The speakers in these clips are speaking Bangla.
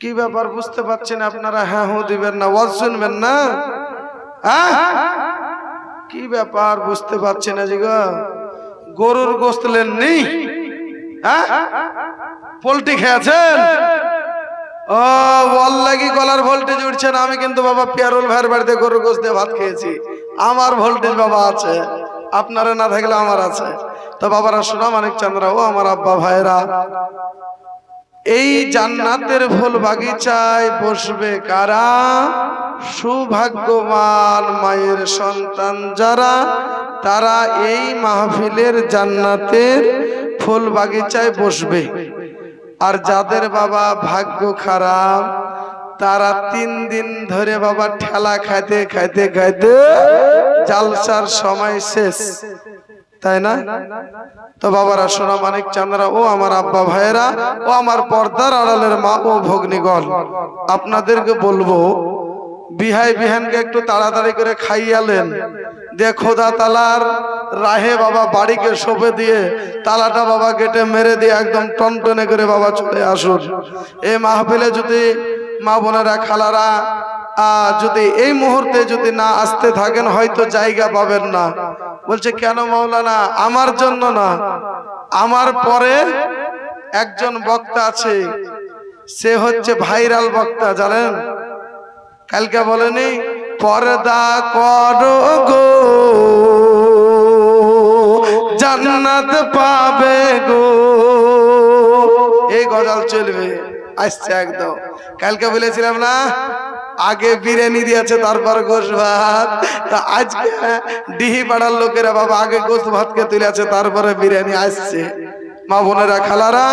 কি ব্যাপার বুঝতে পারছেন আপনারা? হ্যাঁ হু দিবেন না, ওয়াজ শুনবেন না? আহ? কি ব্যাপার বুঝতে পারছি না জিগো গরুর গোস্ত লেননি হ্যাঁ? পোল্ট্রি খেয়েছেন? ও বল লাগি গলার ভোল্টেজ উঠছে না? আমি কিন্তু বাবা পিয়ারুল ভাইয়ের বাড়িতে গরুর গোস্ত ভাত খেয়েছি। আমার ভোল্টেজ বাবা আছে। আপনারা না থাকলে আমার আছে। তো বাবারা, শোনা মানিক চন্দ্রা ও আমার আব্বা ভাইরা এই জান্নাতের ফুল বাগিচায় বসবে কারা? সুভাগ্যবান মায়ের সন্তান যারা তারা এই মাহফিলের জান্নাতের ফুল বাগিচায় বসবে। আর যাদের বাবা ভাগ্য খারাপ তারা তিন দিন ধরে বাবা ঠেলা খাইতে খাইতে খাইতে জালসার সময় শেষ। তাই না? তো বাবারা, সোনা মানিক চান্দ্রা, ও আমার আব্বা ভাইয়েরা, ও আমার পর্দার আড়ালের মা ও ভগ্নিগণ, আপনাদেরকে বলব, বিহাই বিহানকে একটু তাড়াতাড়ি করে খাইয়ালেন দিয়ে খোদা তালার রাহে বাবা বাড়িকে সঁপে দিয়ে, তালাটা বাবা গেটে মেরে দিয়ে একদম টনটনে করে বাবা চলে আসুন। এই মাহফিলে যদি মা বোনেরা খালারা যদি এই মুহূর্তে যদি না আসতে থাকেন, হয়তো জায়গা পাবেন না। বলছে, কেন মাওলানা আমার জন্য না। আমার পরে একজন বক্তা আছে। সে হচ্ছে ভাইরাল বক্তা, জানেন? কালকে বলেনি, পর্দা করো গো, জান্নাত পাবে গো। এই গজাল চলবে, আসছে একদম। কালকে বলেছিলাম না আগে বিরিয়ানি দিয়েছে, তারপর গোশ ভাত। তা আজকে ডিহি পাড়ার লোকেরা বাবা আগে গোশ ভাতকে তুলে আছে তারপরে বিরিয়ানি আসছে। মা বোনেরা, খালারা,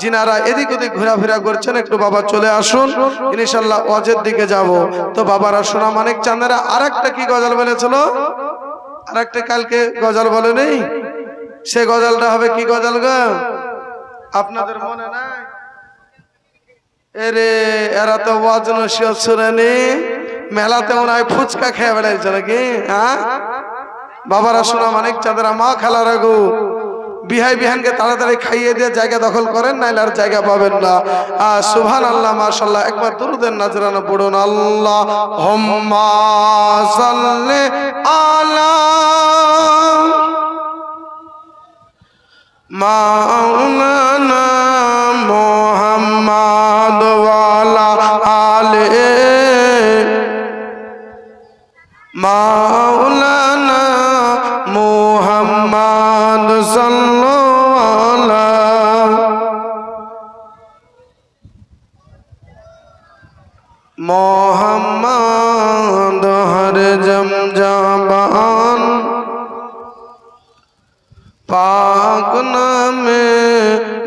জিনারা এদিক ওদিক ঘোরাফেরা করছেন, একটু বাবা চলে আসুন, ইনশাল্লাহ অজের দিকে যাব। তো বাবারা সোনা মানিক চাঁদেরা আর একটা কি গজাল বলেছিল? আর একটা কালকে গজাল বলে নেই? সে গজালটা হবে কি গজাল গো? আপনাদের মনে নাই এরে, এরা তো ওয়াজ নসিহত শুনেনি। মেলাতে মনে হয় ফুচকা খেয়ে বেড়াইছে নাকি হ্যাঁ বাবারা শোনা, মানিক চাঁদেরা মা খালারা গো বিহাই বিহানকে তাড়াতাড়ি খাইয়ে দিয়ে জায়গা দখল করেন, নাইলে আর জায়গা পাবেন না। আর সুবহান আল্লাহ মাশাল্লাহ একবার দুরুদের নাজরানা পড়ুন আল্লাহ হোম্মা সাল্লে আলা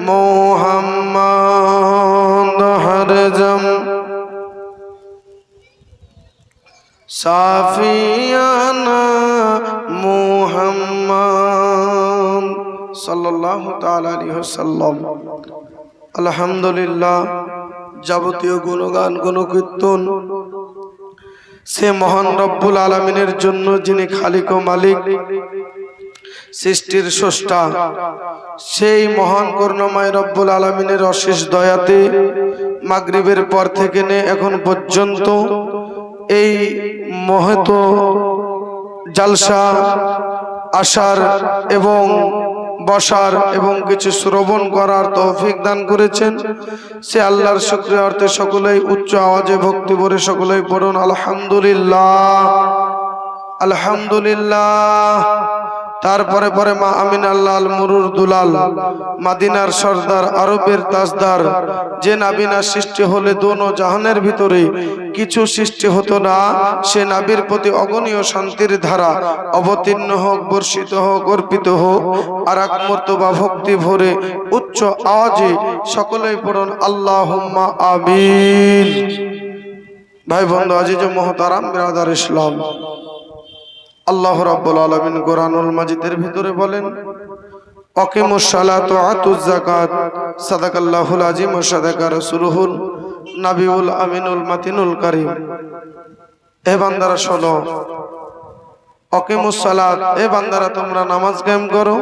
মোহাম্মদ হর জম। সাফিয়ানা মুহাম্মদ সাল্লাল্লাহু তাআলা আলাইহি ওয়াসাল্লাম। আলহামদুলিল্লাহ, যাবতীয় গুণগান, গুণকীর্তন সে মহান রব্বুল আলমিনের জন্য যিনি খালিক ও মালিক সৃষ্টির স্রষ্টা, সেই মহান করুণাময় রব্বুল আলমিনের অশেষ দয়াতে মাগরিবের পর থেকে নে এখন পর্যন্ত এই মহত জালসা আসার এবং বসার এবং কিছু শ্রবণ করার তৌফিক দান করেছেন। সে আল্লাহর শুক্রিয়া অর্থে সকলেই উচ্চ আওয়াজে ভক্তি ভরে সকলেই পড়ুন, আলহামদুলিল্লাহ আলহামদুলিল্লাহ। তারপরে পরে মা আমিন আল্লাহ মুরুর দুলাল, মাদিনার সর্দার, আরবের তাজদার, যে নাবিনা সৃষ্টি হলে দোনো জাহানের ভিতরে কিছু সৃষ্টি হতো না, সে নাবির প্রতি অগণীয় শান্তির ধারা অবতীর্ণ হোক, বর্ষিত হোক, অর্পিত হোক, আর এক মর্তবা ভক্তি ভরে উচ্চ আওয়াজে সকলেই পড়ুন আল্লাহ আমিন। ভাই বন্ধু, আজিজ মহতারাম, বিরাদার ইসলাম। আল্লাহ রাব্বুল আলামিন কোরআনুল মাজিদের ভিতরে বলেন অকিমুস ওয়া আতুজ যাকাত, সাদাকাল্লাহুল আজিম ওয়া সাদাকা রাসূলুহুল নাবিউল আমিনুল মাতিনুল কারীম। হে বান্দারা শোনো অকিমুস সালাত হে বান্দারা তোমরা নামাজ কায়েম করো।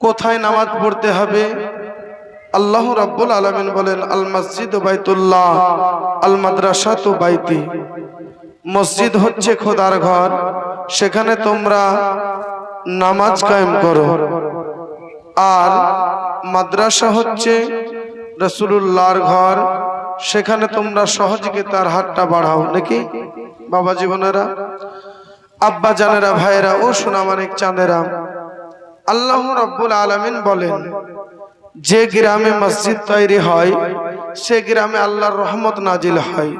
কোথায় নামাজ পড়তে হবে? আল্লাহ রাব্বুল আলামিন বলেন আল মসজিদ বাইতুল্লাহ আল মাদ্রাসা তো বাইতি। মসজিদ হচ্ছে খোদার ঘর। সেখানে তোমরা নামাজ কায়েম করো। আর মাদ্রাসা হচ্ছে রসুল্লাহর ঘর। সেখানে তোমরা সহজকে তার হাতটা বাড়াও। নাকি? বাবা জীবনেরা, আব্বা জানেরা, ভাইয়েরা, ও সোনামানিক চাঁদেরা, আল্লাহ রব্বুল আলামিন বলেন, যে গ্রামে মসজিদ তৈরি হয় সে গ্রামে আল্লাহর রহমত নাজিল হয়।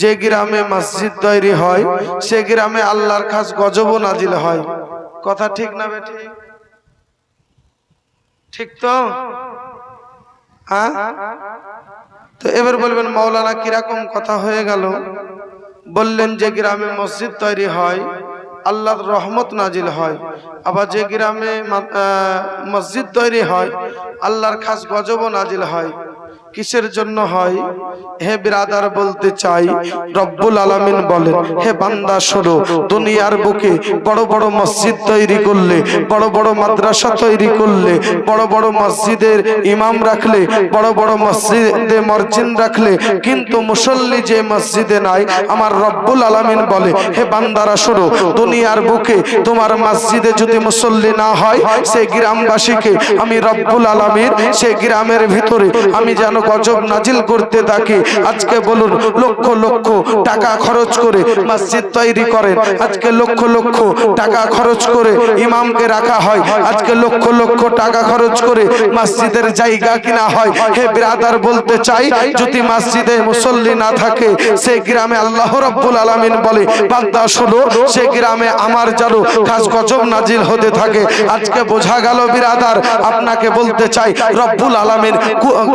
যে গ্রামে মসজিদ তৈরি হয়, সে গ্রামে আল্লাহর খাস গজব নাজিল হয়। কথা ঠিক না বেঠি ঠিক? তো? হ্যাঁ? তো এবার বলবেন, মাওলানা কীরকম কথা হয়ে গেল? বললেন, যে গ্রামে মসজিদ তৈরি হয়, আল্লাহর রহমত নাজিল হয়। আবার যে গ্রামে মসজিদ তৈরি হয়, আল্লাহর খাস গজব নাজিল হয়। কিসের জন্য হয়? হে বিরাদার বলতে চাই, রব্বুল আলামিন বলেন, হে বান্দা, শোনো, দুনিয়ার বুকে বড় বড় মসজিদ তৈরি করলে, বড় বড় মাদ্রাসা তৈরি করলে, বড় বড় মসজিদের ইমাম রাখলে, বড় বড় মসজিদে মসজিদ রাখলে, কিন্তু মুসল্লি যে মসজিদে নাই, আমার রব্বুল আলামিন বলে, হে বান্দারা, শোনো, দুনিয়ার বুকে তোমার মসজিদে যদি মুসল্লি না হয় সেই গ্রামবাসীকে আমি রব্বুল আলামিন সেই গ্রামের ভিতরে আমি যেন গজব নাজিল করতে থাকে। আজকে বলুন, লক্ষ লক্ষ টাকা খরচ করে মসজিদ তৈরি করেন। আজকে লক্ষ লক্ষ টাকা খরচ করে ইমামকে রাখা হয়। আজকে লক্ষ লক্ষ টাকা খরচ করে মসজিদের জায়গা কিনা হয়। হে ব্রাদার, বলতে চাই, যদি মসজিদে মুসল্লি না থাকে, সে গ্রামে আল্লাহ রব্বুল আলামিন বলে, বান্দা, শোনো, সে গ্রামে আমার যেন খাস গজব নাজিল হতে থাকে। আজকে বোঝা গেল বিরাদার, আপনাকে বলতে চাই, রব্বুল আলামিন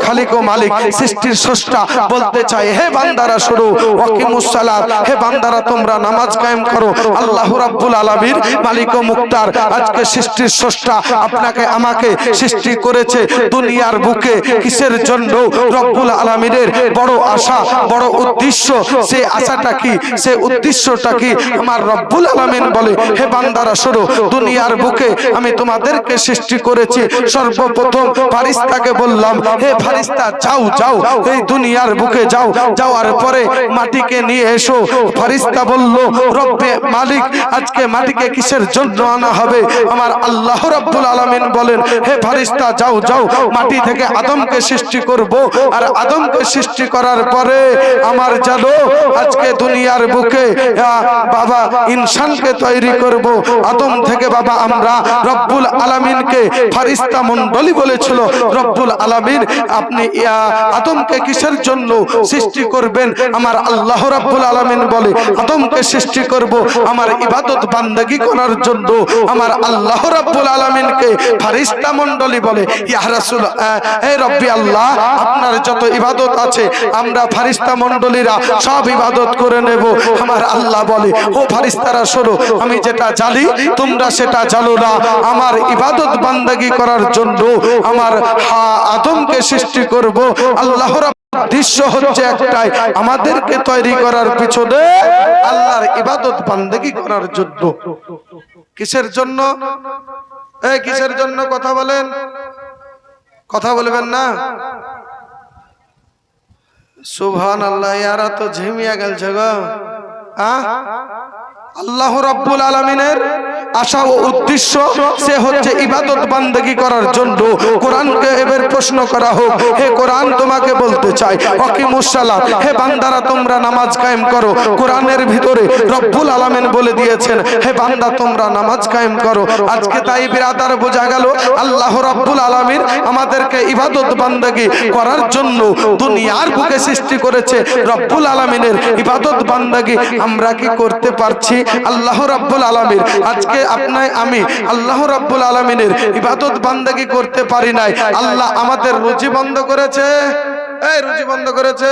খালিক ও মালিক সৃষ্টির স্রষ্টা বলতে চাই হে বান্দারা শোনো ওয়াকিমুস সালাত হে বান্দারা তোমরা নামাজ কায়েম করো আল্লাহ রাব্বুল আলামিন মালিক ও মুক্তার আজকে সৃষ্টির স্রষ্টা আপনাকে আমাকে সৃষ্টি করেছে দুনিয়ার বুকে কিসের জন্য? রব্বুল আলামিনের বড় আশা বড় উদ্দেশ্য সে আশাটা কি? সে উদ্দেশ্যটা কি? আমার রব্বুল আলামিন বলে হে বান্দারা শোনো দুনিয়ার বুকে আমি তোমাদেরকে সৃষ্টি করেছি সর্বপ্রথম ফারিস্তাকে বললাম হে ফারিস্তা যাও যাও এই দুনিয়ার বুকে যাও যাওয়ার পরে মাটিকে নিয়ে এসো। ফারিস্তা বলল রব্বে মালিক আজকে মাটিকে কিসের জন্য আনা হবে? আমার আল্লাহ রাব্বুল আলামিন বলেন হে ফারিস্তা যাও যাও মাটি থেকে আদমকে সৃষ্টি করব। আর আদমকে সৃষ্টি করার পরে আমার জানো আজকে দুনিয়ার বুকে বাবা ইনসানকে তৈরি করব। আদম থেকে বাবা আমরা রব্বুল আলামিনকে ফারিস্তা মণ্ডলী বলেছিল। রব্বুল আলামিন আপনি ইয়া, আদমকে কিসের জন্য সৃষ্টি করবেন? আমার আল্লাহ রাব্বুল আলামিন বলে আদমকে সৃষ্টি করব আমার ইবাদত বান্দাগি করার জন্য। আমার আল্লাহ রাব্বুল আলামিনকে ফারিস্তা মণ্ডলী বলে ইয়া রাসূল হে রব্বি আল্লাহ আপনার যত ইবাদত আছে আমরা ফারিস্তা মণ্ডলীরা সব ইবাদত করে নেব। আমার আল্লাহ বলে ও ফারিস্তারা শোনো আমি যেটা জানি তোমরা সেটা জানো না। আমার ইবাদত বান্দাগি করার জন্য আমার হা আদমকে সৃষ্টি করব আল্লাহ দৃশ্য হচ্ছে একটাই, আমাদেরকে তৈরি করার পিছনে আল্লাহর ইবাদত বান্দাগি করার জন্য। কিসের জন্য? এই কিসের জন্য কথা বলেন? কথা বলবেন না? সুবহান আল্লাহ ইয়ারা তো ঝিমিয়া গেলছে গো? আল্লাহ রাব্বুল আলামিনের আশা ও উদ্দেশ্য সে হচ্ছে ইবাদত বান্দেগি করার জন্য। কোরআনকে এবার প্রশ্ন করা হোক, হে কোরআন তোমাকে বলতে চাই অকিমুস সালাত, হে বান্দারা তোমরা নামাজ কায়েম করো। কোরআনের ভিতরে রব্বুল আলামিন বলে দিয়েছেন, হে বান্দা তোমরা নামাজ কায়েম করো। আজকে তাই বিরাদার বোঝা গেল, আল্লাহ রাব্বুল আলামিন আমাদেরকে ইবাদত বান্দেগি করার জন্য দুনিয়ার বুকে সৃষ্টি করেছে। রব্বুল আলামিনের ইবাদত বান্দাগি আমরা কি করতে পারছি? আল্লাহ রাব্বুল আলামিন আজকে আপনায় আমি আল্লাহ রাব্বুল আলামিনের ইবাদত বান্দাগি করতে পারি নাই। আল্লাহ আমাদের রুচি বন্ধ করেছে। এই রুচি বন্ধ করেছে।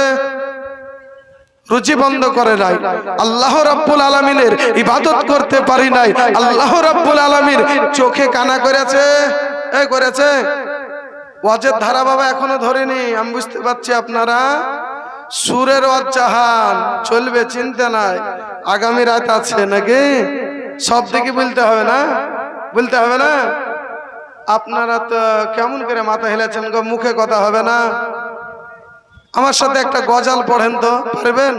রুচি বন্ধ করে নাই। আল্লাহ রাব্বুল আলামিনের ইবাদত করতে পারি নাই। আল্লাহ রাব্বুল আলামিন চোখে কানা করেছে। এই করেছে। ওয়াজের ধারা বাবা এখনও ধরেনি। আমি বুঝতে পারছি আপনারা। সুরের ওয়াজ জাহান। চলবে চিন্তা নাই। আগামী রাত আছে নাকি? সব দিকে বলতে হবে না? বলতে হবে না? আপনারা তো কেমন করে মাথা হেলেছেন গো, মুখে কথা হবে না। আমার সাথে একটা গজাল পড়েন তো, পারবেন?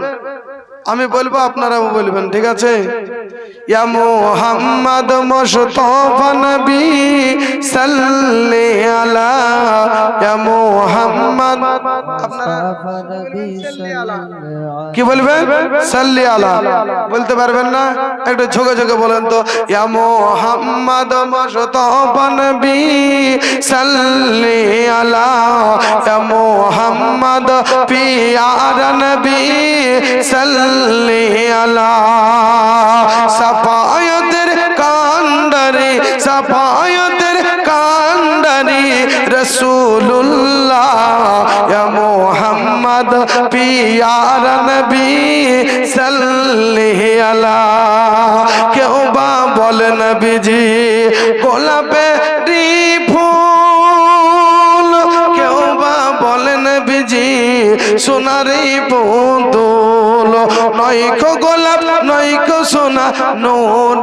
আমি বলব, আপনারাও বলবেন, ঠিক আছে? ইয়া আলা আপনারা কি বলবেন সাল্লি আলা। বলতে পারবেন না? একটু ঝোকে ঝোকে বলেন তো। ইয়া মুহাম্মদ মুস্তাফা নবী, সাল্লি আলা। ইয়া মুহাম্মদ পিয়ারা নবী, সাল্লি আলা। সাফায়তের কান্ডারি কান্ডারি রসুল্লাহ মুহাম্মদ, পিয়ারা নবী কেউ বা বলে নবীজি, গোলাপে ফুল কেউ বা বলেন বিজি সোনারি পুতুল। নয়কো গোলাপ নয়কো সোনা ইয়া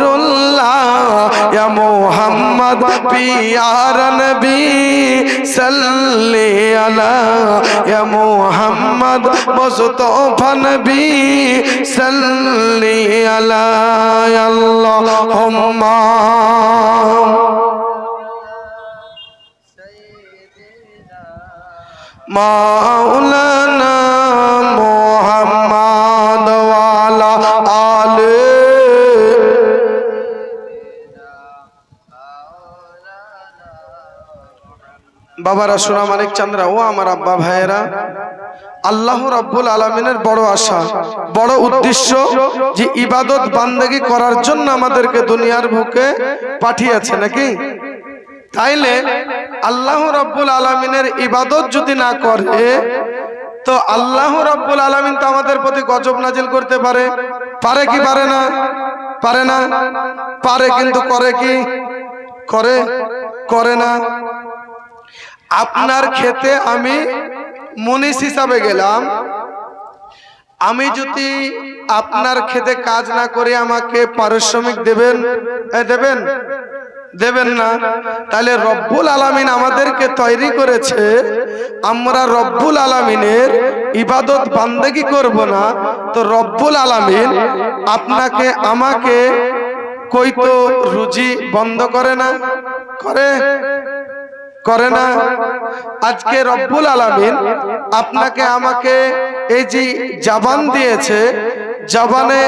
মুহাম্মদ পিয়ার নবী সাল্লি আলা ইয়া মুহাম্মদ মুস্তাফা নবী সাল্লি আলা আল্লাহুম্মা। মাওলানা বাবারা সোনা মানিক চান্দ্রা, ও আমার আব্বা ভাইয়েরা। আল্লাহ রাব্বুল আলমিনের বড় আশা, বড় উদ্দেশ্য যে ইবাদত বান্দেগি করার জন্য আমাদেরকে দুনিয়ার বুকে পাঠিয়েছে নাকি? তাইলে আল্লাহ রব্বুল আলমিনের ইবাদত যদি না করে, তো আল্লাহ রব্বুল আলমিন তো আমাদের প্রতি গজব নাজিল করতে পারে। পারে কি পারে না? পারে না। পারে কিন্তু করে কি? করে? করে না। আপনার খেতে আমি মনীষ হিসাবে গেলাম। আমি যদি আপনার খেতে কাজ না করে আমাকে পারিশ্রমিক দেবেন? দেবেন? দেবেন? না। তাহলে রব্বুল আলামিন আমাদেরকে তৈরি করেছে। আমরা রব্বুল আলামিনের ইবাদত বান্দেগি করব না। তো রব্বুল আলামিন আপনাকে আমাকে কই তো রুজি বন্ধ করে না? করে? করে না। আজকে রব্বুল আলামিন আপনাকে আমাকে এই যে জাবান দিয়েছে, জাবানে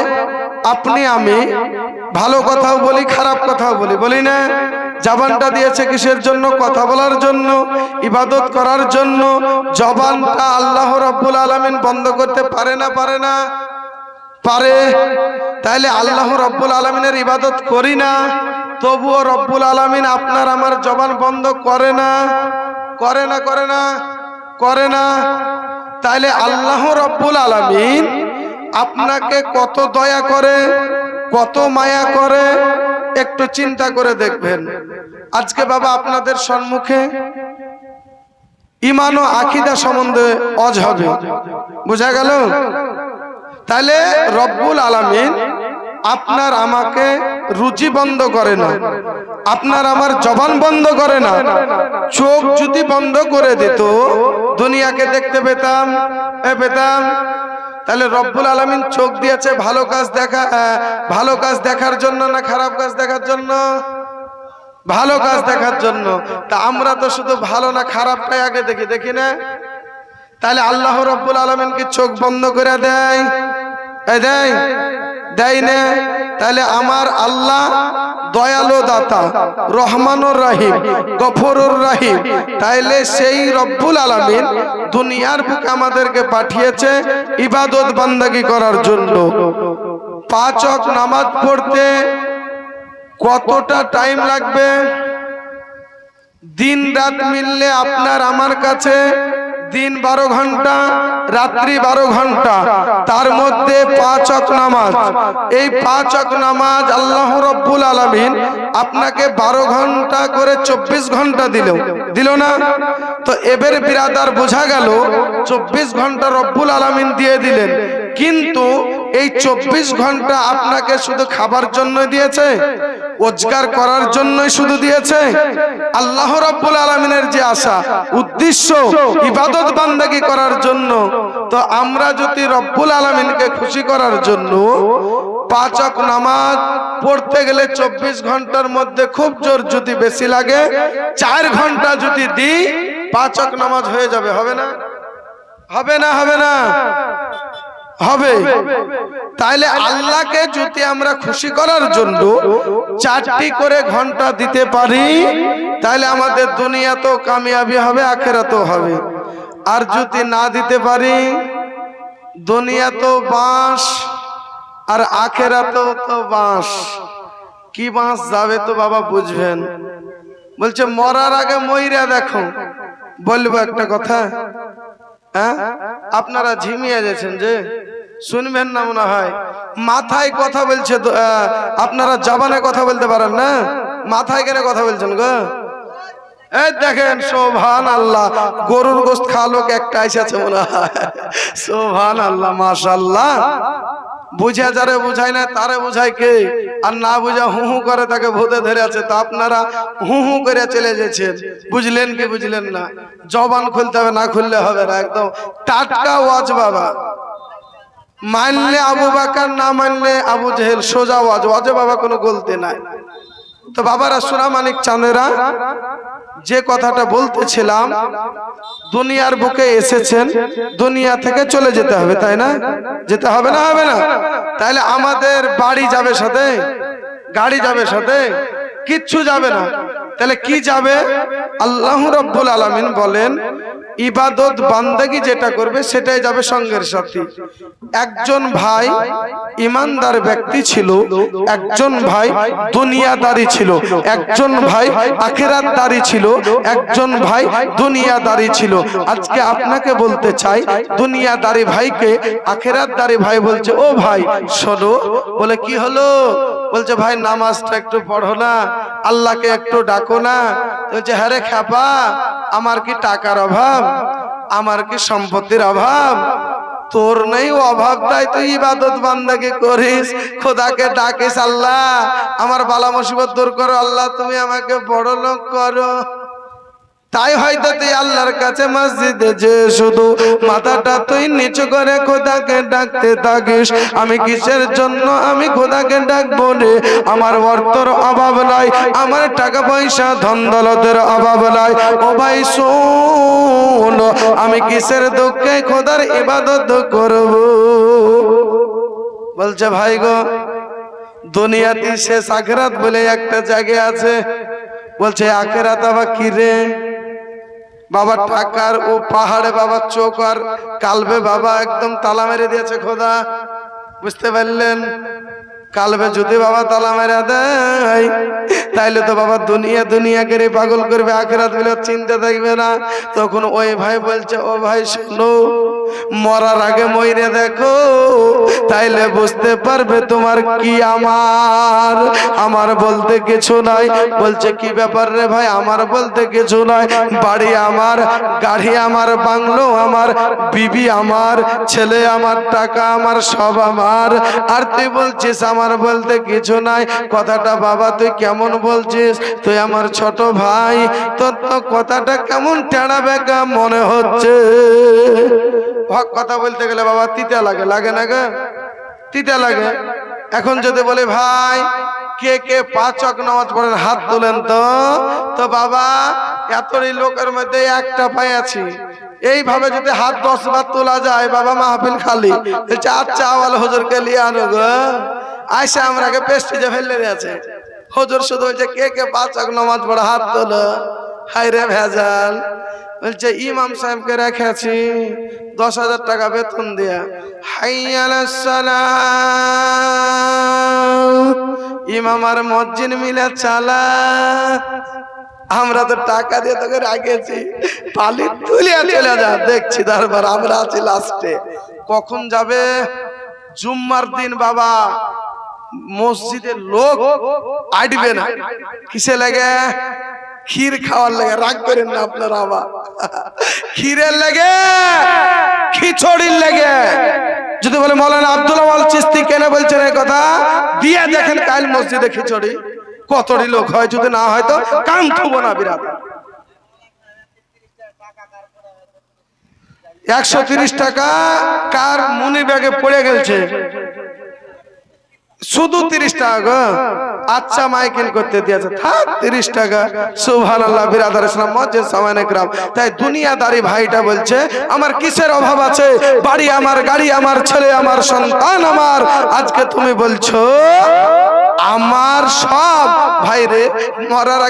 আপনি, আমি ভালো কথাও বলি, খারাপ কথাও বলি বলি না। জবানটা দিয়েছে কিসের জন্য? কথা বলার জন্য, ইবাদত করার জন্য। জবানটা আল্লাহ রব্বুল আলামিন বন্ধ করতে পারে না পারে না। পারে, তাইলে আল্লাহ রব্বুল আলমিনের ইবাদত করি না। তবুও রব্বুল আলমিন আপনার আমার জবান বন্ধ করে না করে না করে না করে না। তাইলে আল্লাহ রব্বুল আলমিন আপনাকে কত দয়া করে, কত মায়া করে, একটু চিন্তা করে দেখবেন। আজকে বাবা আপনাদের সম্মুখে ইমান ও আকিদা সম্বন্ধে অজ হবে। বোঝা গেল? তাহলে রব্বুল আলামিন আপনার আমাকে রুচি বন্ধ করে না, আপনার আমার জবান বন্ধ করে না, চোখ যদি বন্ধ করে দিত, দুনিয়াকে দেখতে পেতাম, এ পেতাম। তাহলে রব্বুল আলামিন চোখ দিয়েছে ভালো কাজ দেখা ভালো কাজ দেখার জন্য না খারাপ কাজ দেখার জন্য? ভালো কাজ দেখার জন্য। তা আমরা তো শুধু ভালো না খারাপটাই আগে দেখি দেখি না? তাহলে আল্লাহ রব্বুল আলমিন কি চোখ বন্ধ করে দেয়? দেয়? দেয় না। তাহলে আমার আল্লাহ দয়ালু দাতা, রহমানুর রাহিম, গফরুর রাহিম। তাইলে সেই রব্বুল আলামিন দুনিয়ার বুকে আমাদেরকে পাঠিয়েছে ইবাদত বান্দাগি করার জন্য। পাঁচ ওয়াক্ত নামাজ পড়তে কতটা টাইম লাগবে? দিন রাত মিললে আপনার আমার কাছে দিন বারো ঘণ্টা, রাত্রি বারো ঘণ্টা, তার মধ্যে পাঁচ নামাজ। এই পাঁচ নামাজ আল্লাহ রব্বুল আলমিন আপনাকে বারো ঘণ্টা করে চব্বিশ ঘণ্টা দিল। দিল না? তো এবার বিরাদার বোঝা গেল, চব্বিশ ঘণ্টা রব্বুল আলমিন দিয়ে দিলেন। কিন্তু এই চব্বিশ ঘণ্টা আপনাকে শুধু খাবার জন্য দিয়েছে, রোজগার করার জন্যই শুধু দিয়েছে। আল্লাহ রব্বুল আলমিনের যে আশা, উদ্দেশ্য, ইবাদত বান্দাগি করার জন্য, তো আমরা যদি রব্বুল আলমিনকে খুশি করার জন্য পাঁচক নামাজ পড়তে গেলে চব্বিশ ঘণ্টার মধ্যে খুব জোর যদি বেশি লাগে, চার ঘণ্টা যদি দিই পাঁচক নামাজ হয়ে যাবে, হবে না? হবে না হবে না। হবে। তাইলে আল্লাহকে যদি আমরা খুশি করার জন্য চারটি করে ঘণ্টা দিতে পারি তাহলে আমাদের দুনিয়া তো কামিয়াবি হবে আখেরাতেও হবে। আর যদি না দিতে পারি দুনিয়া তো বাঁশ আর আখেরাতেও তো বাঁশ। কি বাঁশ যাবে তো বাবা বুঝবেন। বলছে মরার আগে মইরা দেখো। বলব একটা কথা হ্যাঁ? আপনারা ঝিমিয়ে গেছেন যে, শুনবেন না মনে হয়। মাথায় কথা বলছে আপনারা জবানে কথা বলতে পারেন না? মাথায় কেন কথা বলছেন গো? এই দেখেন সোভান আল্লাহ গরুর গোস্ত খাওয়া একটা এসেছে মনে হয়। সোভান আল্লাহ মাশাল্লাহ বুঝে যারে বুঝাই না, তারে বুঝাই কে? আর না বুঝা হু হু করে তাকে ভূতে ধরে আছে, তা আপনারা হু হু করে চলে যাচ্ছেন বুঝলেন কি বুঝলেন না? জবান খুলতে হবে, না খুললে হবে না, একদম। টাটকা ওয়াজ বাবা। মানলে আবু বাকার, না মানলে আবু জেহেল, সোজা ওয়াজ। ওয়াজে বাবা কোনো গলতে নাই। তো বাবারা সোনা মানিক চাঁদেরা যে কথাটা বলতেছিলাম, দুনিয়ার বুকে এসেছেন, দুনিয়া থেকে চলে যেতে হবে, তাই না? যেতে হবে না হবে না? তাহলে আমাদের বাড়ি যাবে সাথে? গাড়ি যাবে সাথে? কিচ্ছু যাবে না। তাহলে কি যাবে? আল্লাহ রব্বুল আলামিন বলেন, ইবাদত বান্দাগি যেটা করবে সেটাই যাবে সঙ্গের সাথী। একজন ভাই ইমানদার ব্যক্তি ছিল, একজন ভাই দুনিয়াদারি ছিল, একজন ভাই আখেরাতদারি ছিল, একজন ভাই দুনিয়াদারি ছিল। আজকে আপনাকে বলতে চাই, দুনিয়াদারি ভাইকে আখেরাতদারি ভাই বলছে, ও ভাই, শোনো। বলে, কি হলো? বলছে, ভাই, নামাজটা একটু পড়ো না। আল্লাহকে একটু ডাকো না? বলছে হ্যাঁ রে খ্যাপা, আমার কি টাকার অভাব? আমার কি সম্পত্তির অভাব? তোর নেই অভাব, তাই তুই ইবাদত বান্দাকে করিস। খোদাকে ডাকিস, আল্লাহ। আমার বালা মুসিবত দূর করো, আল্লাহ, তুমি আমাকে বড় লোক করো। তাই হয়তো তুই আল্লাহর কাছে মসজিদে যে শুধু মাথাটা তুই নিচু করে খোদাকে ডাকতে থাকিস, আমি কিসের জন্য আমি খোদাকে ডাকবো রে? আমার অর্থর অভাব নাই, আমার টাকা পয়সা ধন দলতের অভাব নাই। ও ভাই শোন, আমি কিসের দুঃখে খোদার ইবাদত করব? বলছে, ভাই গো, দুনিয়াতে শেষ আখরাত বলে একটা জায়গা আছে। বলছে, আখেরাত আবার কি রে? বাবা টাকার ও পাহাড়ে বাবা চোখ আর কালবে বাবা একদম তালা মেরে দিয়েছে খোদা বুঝতে পারলেন কালবে যদি বাবা তালা মেরে দেয়, তাইলে তো বাবা দুনিয়া দুনিয়া করে পাগল করবে, আখেরাত বলে চিন্তা থাকবে না। তখন ওই ভাই বলছে, ও ভাই, শোনো, মরার আগে মইরে দেখো, তাইলে বুঝতে পারবে তোমার কি আমার। আমার বলতে কিছু নাই। বলছে, কি ব্যাপার রে ভাই? আমার বলতে কিছু নাই। বাড়ি আমার, গাড়ি আমার, বাংলো আমার, বিবি আমার, ছেলে আমার, টাকা আমার, সব আমার। আর তুই বলছিস, আমার বলতে কিছু নাই। কথাটা, বাবা, তুই কেমন বলছিস? তুই আমার ছোট ভাই। তোর তো কথাটা কেমন টেড়া বেকা মনে হচ্ছে। হক কথা বলতে গেলে, বাবা, তিতা লাগে লাগে না গা। তিতা লাগে। এখন যদি বলে, ভাই, কে কে পাঁচক নামাজ পড়েন, হাত তোলেন তো। তো, বাবা, এতই লোকের মধ্যে একটা পাই আছি। এইভাবে যদি হাত দশ বার তোলা যায়, বাবা, মাহফিল খালি। আচ্ছা আওয়াল হুজুরকে লিয়ে আনো গো। আইসা আমরাকে পেস্টিজে ফেললে দিয়েছে। হুজুর শুধু বলছে, কে কে পাঁচক নামাজ পড়ে? হাত তোলো। হাই রে ভেজাল। বলছে, ইমাম সাহেবকে রেখেছি, দশ হাজার টাকা বেতন দিয়া। হাইয়াল ইমাম আর মসজিদ মিলে চালা। আমরা তো টাকা দিয়ে তোকে রাখেছি। পালি তুলিয়া চলে যা। দেখছি তারপর আমরা আছি লাস্টে কখন যাবে? জুম্মার দিন, বাবা। মসজিদের লোক আটবে না। কিসে লাগে? ক্ষীর খাওয়ার লাগে। রাগ করেন না আপনারা আবার। ক্ষীরের লাগে, খিচড়ির লাগে। যদি বলে মৌলানা আব্দুল আওয়াল চিস্তি কেন বলছেন এই কথা? দিয়ে দেখেন কাল মসজিদে খিচড়ি। কতটি লোক হয়, যদি না হয় তো কান থুবো না বিরাট। একশো টাকা কার মুনি ব্যাগে পড়ে গেছে শুধু তিরিশ টাকা আচ্ছা মাইকেল করতে দিয়েছে। থাক, তিরিশ টাকা। সুভান আল্লাহ বিরাদার ইসলাম, মসজিদ সামান একরাম। তাই দুনিয়াদারি ভাইটা বলছে, আমার কিসের অভাব আছে? বাড়ি আমার, গাড়ি আমার, ছেলে আমার, সন্তান আমার। আজকে তুমি বলছো, আমার সব ভাইরে মরার